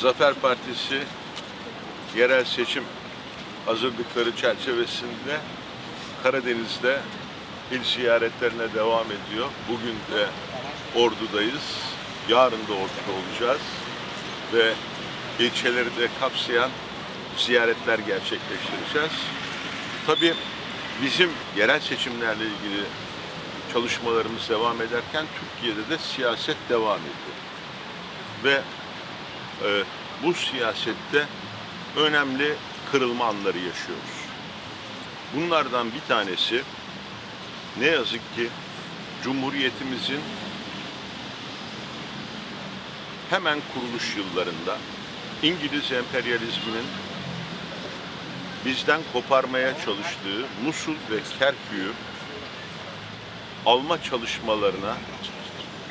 Zafer Partisi yerel seçim hazırlıkları çerçevesinde Karadeniz'de il ziyaretlerine devam ediyor. Bugün de Ordu'dayız. Yarın da Ordu'da olacağız. Ve ilçeleri de kapsayan ziyaretler gerçekleştireceğiz. Tabii bizim yerel seçimlerle ilgili çalışmalarımız devam ederken Türkiye'de de siyaset devam ediyor. Ve e, bu siyasette önemli kırılma anları yaşıyoruz. Bunlardan bir tanesi ne yazık ki Cumhuriyetimizin hemen kuruluş yıllarında İngiliz emperyalizminin bizden koparmaya çalıştığı Musul ve Kerkük'ü alma çalışmalarına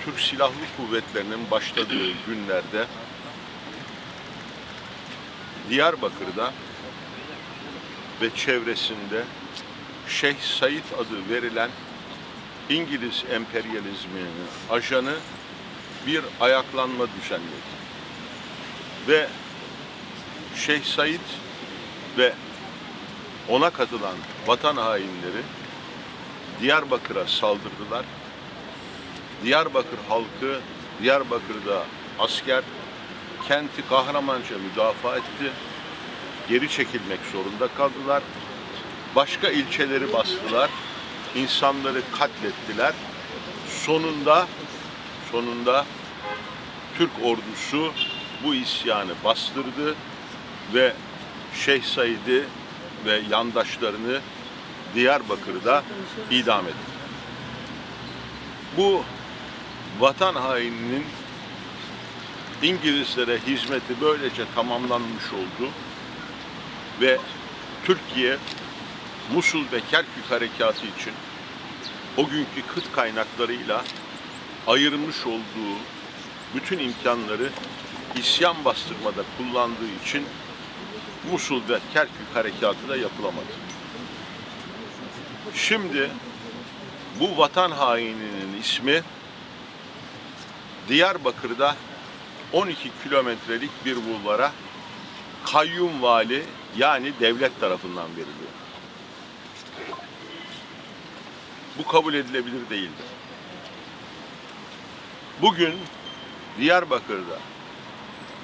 Türk Silahlı Kuvvetleri'nin başladığı günlerde Diyarbakır'da ve çevresinde Şeyh Said adı verilen İngiliz emperyalizminin ajanı bir ayaklanma düzenledi. Ve Şeyh Said ve ona katılan vatan hainleri Diyarbakır'a saldırdılar. Diyarbakır halkı Diyarbakır'da asker kenti kahramanca müdafaa etti. Geri çekilmek zorunda kaldılar. Başka ilçeleri bastılar. İnsanları katlettiler. Sonunda sonunda Türk ordusu bu isyanı bastırdı ve Şeyh Said'i ve yandaşlarını Diyarbakır'da idam etti. Bu vatan haininin İngilizlere hizmeti böylece tamamlanmış oldu ve Türkiye Musul ve Kerkük harekatı için o günkü kıt kaynaklarıyla ayırmış olduğu bütün imkanları isyan bastırmada kullandığı için Musul ve Kerkük harekatı da yapılamadı. Şimdi bu vatan haininin ismi Diyarbakır'da 12 kilometrelik bir bulvara kayyum vali yani devlet tarafından veriliyor. Bu kabul edilebilir değildir. Bugün Diyarbakır'da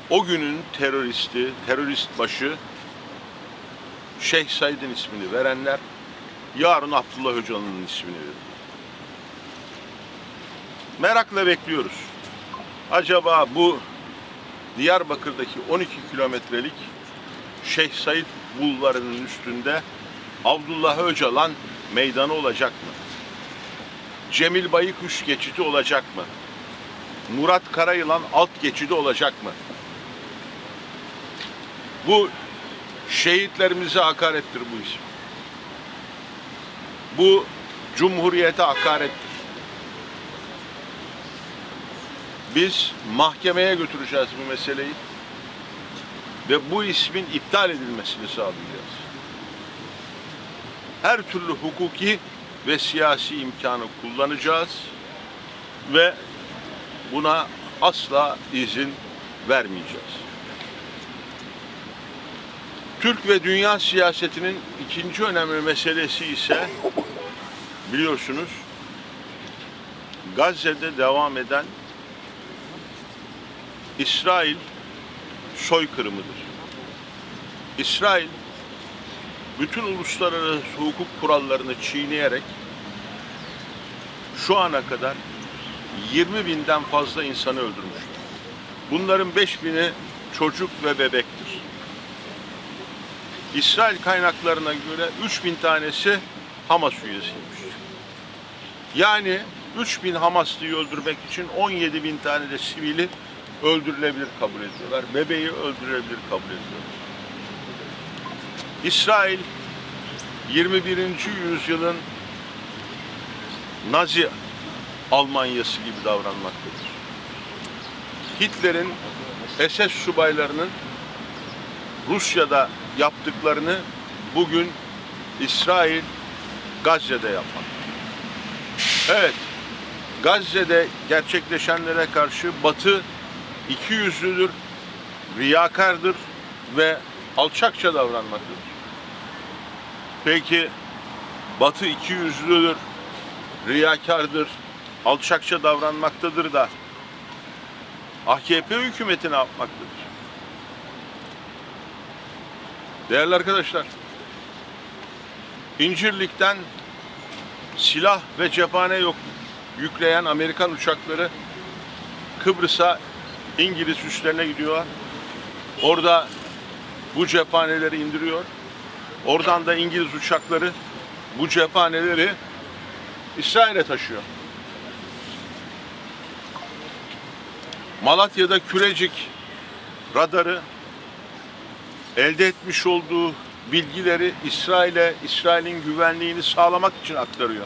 o günün teröristi, terörist başı Şeyh Said'in ismini verenler yarın Abdullah Öcalan'ın ismini verir. Merakla bekliyoruz. Acaba bu Diyarbakır'daki 12 kilometrelik Şeyh Said bulvarının üstünde Abdullah Öcalan meydanı olacak mı? Cemil Bayıkuş geçidi olacak mı? Murat Karayılan alt geçidi olacak mı? Bu şehitlerimize hakarettir bu isim. Bu cumhuriyete hakarettir. Biz mahkemeye götüreceğiz bu meseleyi ve bu ismin iptal edilmesini sağlayacağız. Her türlü hukuki ve siyasi imkanı kullanacağız ve buna asla izin vermeyeceğiz. Türk ve dünya siyasetinin ikinci önemli meselesi ise biliyorsunuz Gazze'de devam eden İsrail soykırımıdır. İsrail bütün uluslararası hukuk kurallarını çiğneyerek şu ana kadar 20 binden fazla insanı öldürmüştür. Bunların 5 bini çocuk ve bebektir. İsrail kaynaklarına göre 3000 tanesi Hamas üyesiymiş. Yani 3000 Hamaslıyı öldürmek için 17 bin tane de sivili öldürülebilir kabul ediyorlar. Bebeği öldürülebilir kabul ediyorlar. İsrail 21. yüzyılın Nazi Almanyası gibi davranmaktadır. Hitler'in SS subaylarının Rusya'da yaptıklarını bugün İsrail Gazze'de yapmak. Evet, Gazze'de gerçekleşenlere karşı Batı iki yüzlüdür riyakardır ve alçakça davranmaktadır. Peki Batı iki yüzlüdür, riyakardır, alçakça davranmaktadır da AKP hükümeti ne yapmaktadır? Değerli arkadaşlar, İncirlik'ten silah ve cephane yok yükleyen Amerikan uçakları Kıbrıs'a İngiliz üslerine gidiyorlar. Orada bu cephaneleri indiriyor. Oradan da İngiliz uçakları bu cephaneleri İsrail'e taşıyor. Malatya'da Kürecik radarı elde etmiş olduğu bilgileri İsrail'e, İsrail'in güvenliğini sağlamak için aktarıyor.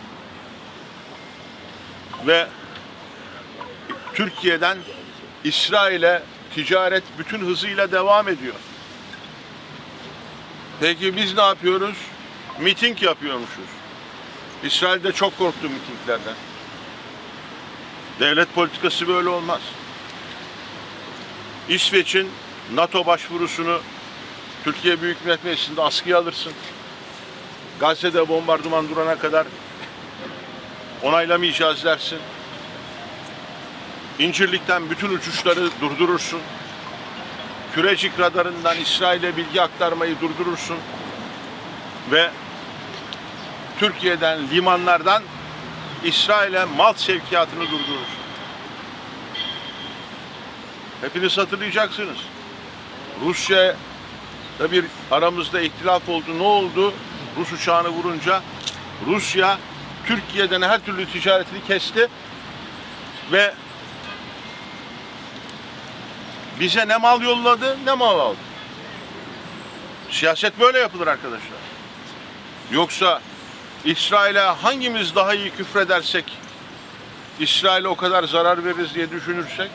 Ve Türkiye'den İsrail'e ticaret bütün hızıyla devam ediyor. Peki biz ne yapıyoruz? Miting yapıyormuşuz. İsrail'de çok korktu mitinglerden. Devlet politikası böyle olmaz. İsveç'in NATO başvurusunu Türkiye Büyük Millet Meclisi'nde askıya alırsın. Gazze'de bombardıman durana kadar onaylamayacağız dersin. İncirlik'ten bütün uçuşları durdurursun. Kürecik radarından İsrail'e bilgi aktarmayı durdurursun. Ve Türkiye'den, limanlardan İsrail'e mal sevkiyatını durdurursun. Hepiniz hatırlayacaksınız. Rusya da bir aramızda ihtilaf oldu. Ne oldu? Rus uçağını vurunca Rusya Türkiye'den her türlü ticaretini kesti ve bize ne mal yolladı ne mal aldı. Siyaset böyle yapılır arkadaşlar. Yoksa İsrail'e hangimiz daha iyi küfredersek İsrail'e o kadar zarar veririz diye düşünürsek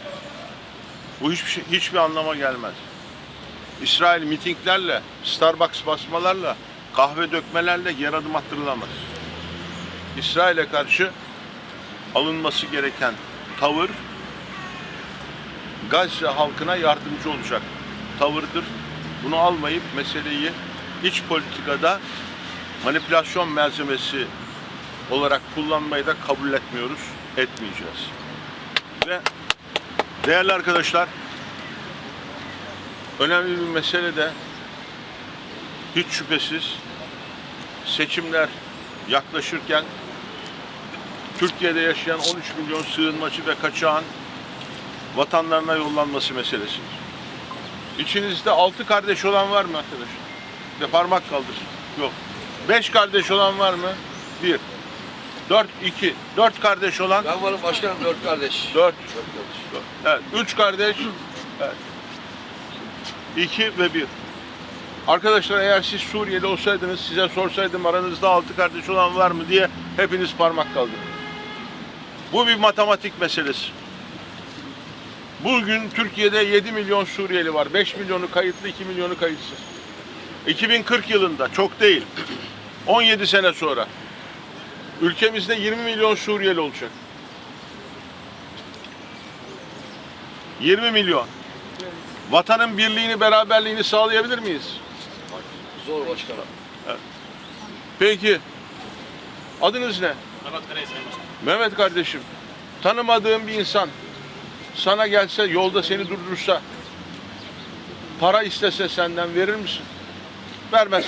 bu hiçbir, şey, hiçbir anlama gelmez. İsrail mitinglerle, Starbucks basmalarla, kahve dökmelerle yer adım attırılamaz. İsrail'e karşı alınması gereken tavır Gazze halkına yardımcı olacak tavırdır. Bunu almayıp meseleyi iç politikada manipülasyon malzemesi olarak kullanmayı da kabul etmiyoruz, etmeyeceğiz. Ve değerli arkadaşlar, önemli bir mesele de hiç şüphesiz seçimler yaklaşırken Türkiye'de yaşayan 13 milyon sığınmacı ve kaçağın vatanlarına yollanması meselesidir. İçinizde altı kardeş olan var mı arkadaşlar? De parmak kaldır. Yok. Beş kardeş olan var mı? Bir. Dört, iki. Dört kardeş olan Ben varım başkanım dört kardeş. dört. Dört kardeş. Evet. Üç kardeş. Evet. İki ve bir. Arkadaşlar eğer siz Suriyeli olsaydınız size sorsaydım aranızda altı kardeş olan var mı diye hepiniz parmak kaldırın. Bu bir matematik meselesi. Bugün Türkiye'de 7 milyon Suriyeli var. 5 milyonu kayıtlı, 2 milyonu kayıtsız. 2040 yılında çok değil. 17 sene sonra ülkemizde 20 milyon Suriyeli olacak. 20 milyon. Vatanın birliğini, beraberliğini sağlayabilir miyiz? Zor başkanım. Peki adınız ne? Mehmet Karayı. Mehmet kardeşim. Tanımadığın bir insan sana gelse yolda seni durdursa para istese senden verir misin? Vermez.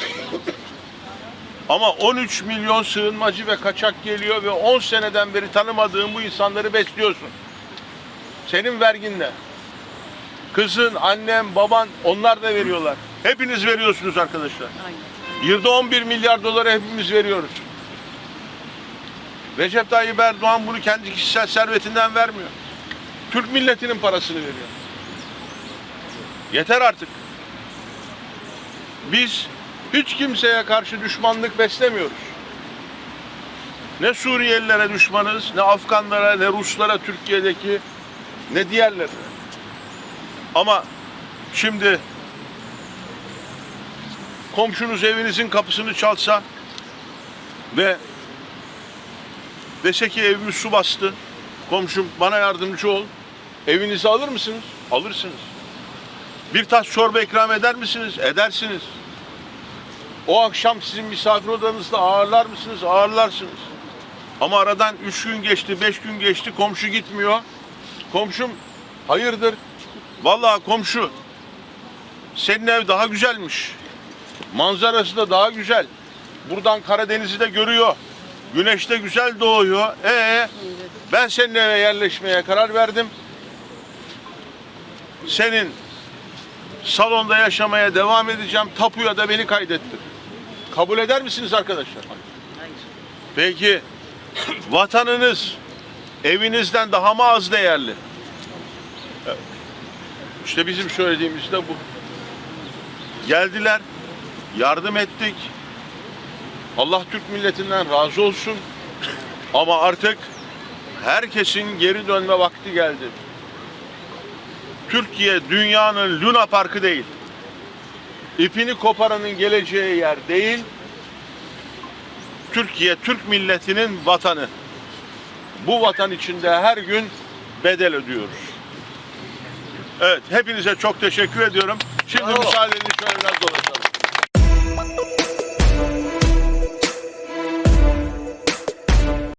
Ama 13 milyon sığınmacı ve kaçak geliyor ve 10 seneden beri tanımadığın bu insanları besliyorsun. Senin verginle. Kızın, annen, baban onlar da veriyorlar. Hepiniz veriyorsunuz arkadaşlar. Yılda 11 milyar doları hepimiz veriyoruz. Recep Tayyip Erdoğan bunu kendi kişisel servetinden vermiyor. Türk milletinin parasını veriyor. Yeter artık. Biz hiç kimseye karşı düşmanlık beslemiyoruz. Ne Suriyelilere düşmanız, ne Afganlara, ne Ruslara Türkiye'deki, ne diğerlerine. Ama şimdi komşunuz evinizin kapısını çalsa ve dese ki evimiz su bastı, komşum bana yardımcı ol, evinizi alır mısınız? Alırsınız. Bir tas çorba ikram eder misiniz? Edersiniz. O akşam sizin misafir odanızda ağırlar mısınız? Ağırlarsınız. Ama aradan üç gün geçti, beş gün geçti, komşu gitmiyor. Komşum hayırdır? Vallahi komşu senin ev daha güzelmiş. Manzarası da daha güzel. Buradan Karadeniz'i de görüyor. Güneş de güzel doğuyor. Ee, ben senin eve yerleşmeye karar verdim. Senin salonda yaşamaya devam edeceğim. Tapuya da beni kaydettir. Kabul eder misiniz arkadaşlar? Peki vatanınız evinizden daha mı az değerli? İşte bizim söylediğimiz de bu. Geldiler, yardım ettik. Allah Türk milletinden razı olsun. Ama artık herkesin geri dönme vakti geldi. Türkiye dünyanın Luna Parkı değil. İpini koparanın geleceği yer değil. Türkiye Türk milletinin vatanı. Bu vatan içinde her gün bedel ödüyoruz. Evet, hepinize çok teşekkür ediyorum. Şimdi müsaadenizle şöyle biraz dolaşalım.